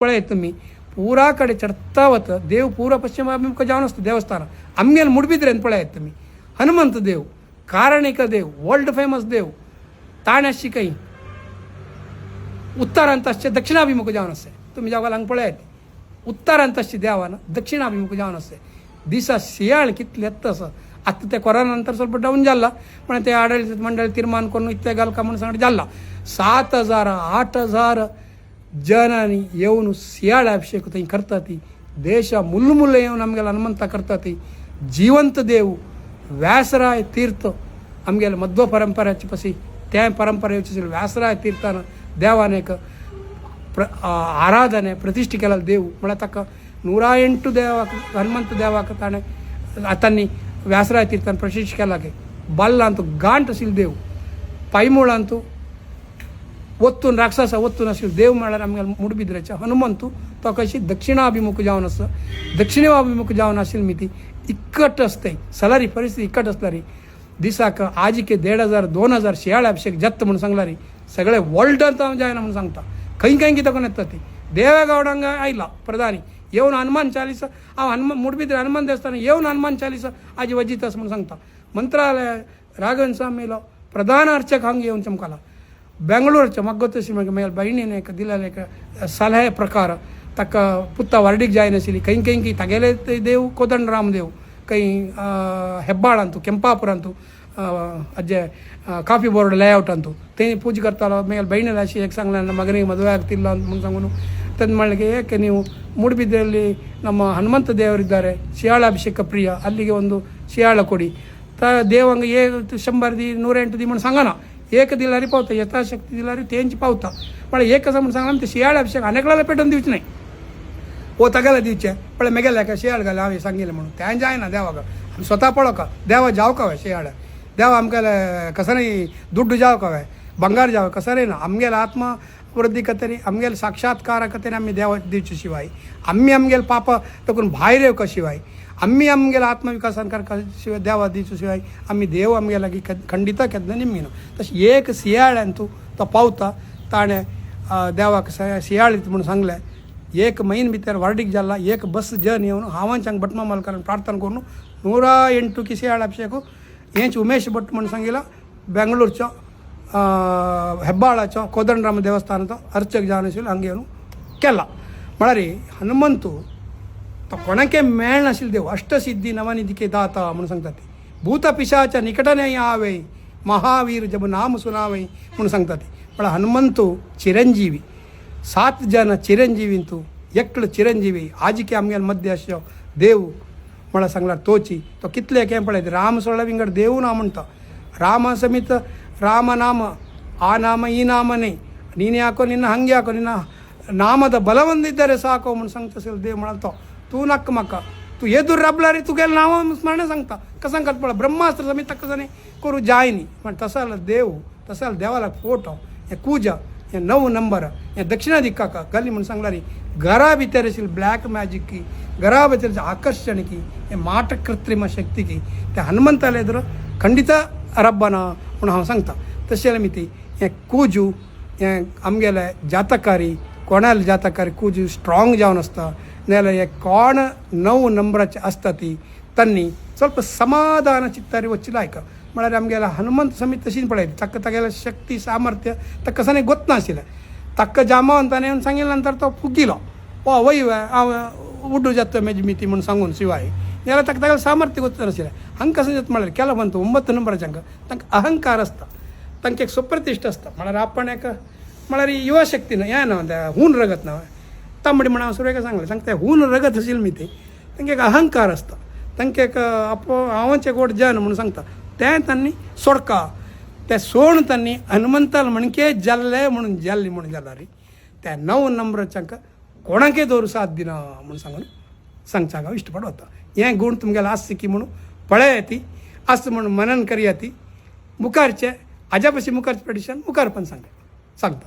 पळय तुम्ही पुरा कडे चढतावत देव पूरा पश्चिमाभिमुख जाऊन असतो देवस्थान आम्हाला मुडबिद्रे ಅಂತ पळय तुम्ही हनुमंत देव ಕಾರಣಿಕ ದೇವ್ ವರ್ಲ್ಡ್ ಫೇಮಸ್ ದೇವ್ ताण्याशी काही उत्तरांतासचे दक्षिणाभिमुख जावन असते तुम्ही जेव्हा हांगा पळयात उत्तरांतासची देवान दक्षिणाभिमुख जावन असते दिसा शियाळ कितले येता आता ते ಕೊರೋನಾ ನಂತರ ಸ್ವಲ್ಪ ಡೌನ್ ಜಾಲ್ಲ पण ते ಆಡಳಿತ ಮಂಡಳಿ ತೀರ್ಮಾನ ಕೊಂಡು ಇತ್ತೆ ಗಾಲ್ಕ म्हणून सांगते जाल्ला सात हजार आठ हजार ಜನಾನಿ ಏವನು ಸಿಯಾಳ ಅಭಿಷೇಕ ಹಿಂಗೆ ಕರ್ತತಿ. ದೇಶ ಮುಲ್ಲು ಮುಲ್ಲು ಏವು ನಮಗೆಲ್ಲ ಹನುಮಂತ ಕರ್ತತಿ. ಜೀವಂತ ದೇವು, ವ್ಯಾಸರಾಯ ತೀರ್ಥ. ನಮಗೆಲ್ಲ ಮಧ್ವ ಪರಂಪರೆ ಹಚ್ಚಿಪಸಿ ತ್ಯಾ ಪರಂಪರೆ ಯೋಚಿಸಲು ವ್ಯಾಸರಾಯ ತೀರ್ಥನ ದೇವಾನೇಕ ಪ್ರ ಆರಾಧನೆ ಪ್ರತಿಷ್ಠಿಕೆಲ್ಲ ದೇವು. ಮೊಳತಕ್ಕ ನೂರ ಎಂಟು ದೇವ, ಹನುಮಂತ ದೇವಾಕ ತಾನೆ ಅತನ್ನಿ ವ್ಯಾಸರಾಯ ತೀರ್ಥನ ಪ್ರತಿಷ್ಠಿಕೆಲ್ಲಾಗೆ ಬಲ್ಲ ಅಂತೂ ಗಾಂಟು ಸಿಲ್ ದೇವು. ಪೈಮೂಳ ಅಂತೂ ಒತ್ತು ರಾಕ್ಷಸ ಒತ್ತು ನಶಿವು ದೇವ್ ಮಾಡಾರ ನಮ್ಗೆ ಮುಡ್ಬಿದ್ರಚ ಹನುಮಂತು ತೊಕಶಿ ದಕ್ಷಿಣಾಭಿಮುಖ ಜಾವನ್ ಅಸ ದಕ್ಷಿಣಾಭಿಮುಖ ಜಾವನ್ मी ती इक्कट असते सलारी परिस्थिती इक्कट असणारी दिसाक आजिके देड हजार दोन हजार शेळा अभिषेक जत्त म्हणून सांगलारी सगळे वर्ल्ड जायना म्हणून सांगता खंय खंय कितें कोण येता ती देवेगौडांगा आयला प्रधानी येवन हनुमान चालीस हांव हनुमान मुडबीत हनुमान देवस्थान येवन हनुमान चालीस आजी वजित आसा म्हणून सांगता मंत्रालय राघवन स्वामीलो प्रधान अर्चक हांगा येवन चमकाला ಬೆಂಗಳೂರು ಚಮಗೊತ್ತು ಸಿನಿಮಾಗೆ ಮೇಲೆ ಬೈಣಿನೇಕ ದಿಲಲೇಕ ಸಲಹೆ ಪ್ರಕಾರ ತಕ್ಕ ಪುತ್ತ ವರ್ಡಿಗೆ ಜಾಯಿನಸಿಲಿ ಕೈ ಕೈಂಕಿ ತಗೆಲೆ ದೇವು, ಕೋದಂಡ ರಾಮದೇವು, ಕೈ ಹೆಬ್ಬಾಳಂತು ಕೆಂಪಾಪುರ ಅಂತು ಅಜ್ಜೆ ಕಾಫಿ ಬೋರ್ಡ್ ಲೇಔಟ್ ಅಂತು. ತೇ ಪೂಜೆಕರ್ತಾರ ಮೇಲೆ ಬೈಣ ರಾಶಿ ಯಾಕೆ ಸಂಗ ನನ್ನ ಮಗನಿಗೆ ಮದುವೆ ಆಗ್ತಿಲ್ಲ ಅಂತ ಮುಂದಂಗೂ ತಂದು ಮಾಡಲಿಕ್ಕೆ ಏಕೆ ನೀವು ಮೂಡುಬಿದ್ರೆಯಲ್ಲಿ ನಮ್ಮ ಹನುಮಂತ ದೇವರಿದ್ದಾರೆ ಶಿಯಾಳಾಭಿಷೇಕ ಪ್ರಿಯ, ಅಲ್ಲಿಗೆ ಒಂದು ಶಿಯಾಳ ಕೊಡಿ. ತ, ದೇವಂಗ ಏ ಶಂಬರ್ದಿ ನೂರೆಂಟು ದಿಮಣ ಸಂಗನ. एक दिलारी पावता यथाशक्ती दिलारी त्यांची पावता. पण एक कसं म्हणून सांगला ते शियाळ अभिषेक अनेकला पेटोवन दिवची नाही. पोता गेला दिवचे पण मे गेल्या का शियाळ घाला हांवें सांगिल्लें म्हणून. त्यान जायना देवाक आमी स्वता पळोका देवा जाव का कवे शियाळ देवा आमकां कसनय दुड्ड जाव का कवे बंगार जाव कसनय ना? आमगेलो आत्मा वृद्धी खातीर आमगेलो साक्षात्कारा खातीर आमी देवा दिवचे शिवाय. आमी आमगेलो पापा तकून भायर येवका शिवाय? ಅಮ್ಮಿ ಅಮ್ಮಗೆಲ್ಲ ಆತ್ಮವಿಕಾಸ ಅನ್ಕರ್ ಶಿವ ದೇವ ದೀಸು ಶಿವಾಯಿ ಅಮ್ಮಿ ದೇವ ಅಮ್ಮಗೆಲ್ಲ ಖಂಡಿತ ಕೆದ್ದ ನಿಮ್ಮಿನು ತಶ್ ಏಕ ಸಿಯಾಳೆ ಅಂತೂ ತ ತಾಣೆ ದೇವಕ್ಕೆ ಸಿಯಾಳ ಮುಣ್ ಸಂಗ್ಲೆ. ಏಕ ಮೈನ್ ಬಿತ್ತಾರೆ ವರ್ಡಿಗೆ ಜಲ್ಲ, ಏಕ ಬಸ್ ಜರ್ನಿ ಅವನು ಹಾವಂಚಂಗ್ ಭಟ್ಮ ಮಲ್ಕರನ್ ಪ್ರಾರ್ಥನೆ ಕೊರ್ನು ನೂರ ಎಂಟು ಕಿ ಸಿಯಾಳ ಅಭಿಷೇಕು. ಏಂಚ ಉಮೇಶ್ ಭಟ್ ಮಣ ಸಂಗಿಲ್ಲ, ಬೆಂಗಳೂರು ಚೋ ಹೆಬ್ಬಾಳ ಚೋ, ಕೋದಂಡರಾಮ ದೇವಸ್ಥಾನದ ಅರ್ಚಕ ಜಾನಿಸಿಲ್ಲ ಹಂಗೇನು ಕೆಲ್ಲ. ಮಳರಿ ಹನುಮಂತು ಕೊಣಕೆ ಅಷ್ಟ ಸಿದ್ಧಿ ನವನಿಧಿಕೆ ದಾತ ಮುಣಸಂಗ್ತತಿ ಭೂತ ಪಿಶಾಚ ನಿಕಟನೇ ಯಾವೈ ಮಹಾವೀರ ಜಬ ನಾಮ ಸುನಾವೈ ಮುಣಸಂಗ್ತತಿ ಬಳ ಹನುಮಂತು ಚಿರಂಜೀವಿ, ಸಾತ್ ಜನ ಚಿರಂಜೀವಿ ಅಂತು ಎಕ್ಕಳು ಚಿರಂಜೀವಿ, ಆಜಿಕೆ ಅಮ್ಗೆ ಮಧ್ಯ ಅಶ್ಯೋ ದೇವು, ಮಳ ಸಂಗ್ಲ ತೋಚಿ, ತೊ ಕಿತ್ಲೆ ಕೇಂ ರಾಮ ರಾಮ ಸೊಳವಿಂಗಡ ದೇವು ನಾಮ ಅಂತ ರಾಮ ಸಮೇತ ರಾಮನಾಮ ಆ ನಾಮ, ಈ ನಾಮನೇ. ನೀನು ಯಾಕೋ ನಿನ್ನ ಹಂಗೆ ಯಾಕೋ ನಿನ್ನ ನಾಮದ ಬಲವೊಂದಿದ್ದರೆ ಸಾಕು ಮುಣಸಂಗ್ತಸಿಲ್ ದೇವು ಮಾಡಂತೋ तू नक्क मका. तू हे दूर राबला रे तुगेल नाव स्मरण सांगता. कसं कल्पना ब्रह्मास्त्र समिता जाणे करू जाय न्ही पण तसाला देव तसाला देवाला फोटो हे पूजा हे नऊ नंबर हे दक्षिणा दिक्काका गली म्हणून सांगला रे घरा भीतर असेल ब्लॅक मॅजिक की घरा भितर आकर्षण की हे माट कृत्रिम शक्ती की. ते हनुमंताला एदर खंडित रब्बाना म्हणून हांव सांगता. तशें मिती हे कुजू हे आमगेले जातकारी कोणाला जातकारी कुजू स्ट्रॉंग जावन आसता ನೆಲೆಯ ಕಾಣ ನೋವು ನಮ್ರಚ ಅಸ್ತತಿ ತನ್ನಿ. ಸ್ವಲ್ಪ ಸಮಾಧಾನ ಚಿತ್ತರಿ ಒಚ್ಚಿಲಾಯ್ಕ ಮಳೆ ನಮಗೆಲ್ಲ ಹನುಮಂತ ಸಮೇತ ಸೀನ್ ಪಡೆಯಿತು ತಕ್ಕ ತಗೆಲ್ಲ ಶಕ್ತಿ, ಸಾಮರ್ಥ್ಯ, ತಕ್ಕ ಸನೇ ಗೊತ್ತಾಸಿಲ್ಲ ತಕ್ಕ ಜಾಮ ಅಂತಾನೆ ಅವ್ನು ಸಂಗಿಲ್ಲ ನಂತರ ತಾವು ಕುಗ್ಗಿಲ್ಲ. ಓ, ಒಯ್ಯುವ ಅವ ಉಡ್ಡು ಜತ್ತ ಮೆಜ್ ಮಿತಿ ಮುನ್ ಸಂಗುನ್ ಶಿವಾಯಿ. ಎಲ್ಲ ತಕ್ಕ ತಗಲ ಸಾಮರ್ಥ್ಯ ಗೊತ್ತು ಅನಿಸಿಲ್ಲ ಹಂಕ ಸಂಜತ್ ಮಾಡಲಿ ಕೆಲ ಬಂತು ಒಂಬತ್ತು ನಂಬರ ಜಂಗ. ತಂಕ ಅಹಂಕಾರಸ್ತ ತಂಕೆ ಸುಪ್ರತಿಷ್ಠಸ್ತ ಮಳರ ಅಪ್ಪಣೆಕ, ಮಳರಿ ಯುವ ಶಕ್ತಿನ, ಏನು ಒಂದು ಹೂನ್ ರಗತ್ ನಾವು तांबडी म्हणा हांव काय सांगले. सांगता हून रगत असेल मी ते. तांकां एक अहंकार आसता तांकां एक आपो हांवच एक गोड जन म्हणून सांगता तें तांणी सोडका. तें सोड तांणी हनुमंताल म्हणके जाल्ले म्हणून जाल्ली म्हणून जाला रे त्या णव नंबराच्या कोणाके दोर साथ दिना म्हणून सांगून सांगच्या हांव इश्ट पडवता हें गूण तुमगेलो आस की म्हणून पळय ती आसता म्हणून मनन करया ती मुखारचे हाज्या पशी मुखारचें प्रेडिशन मुखार पण सांग सांगता.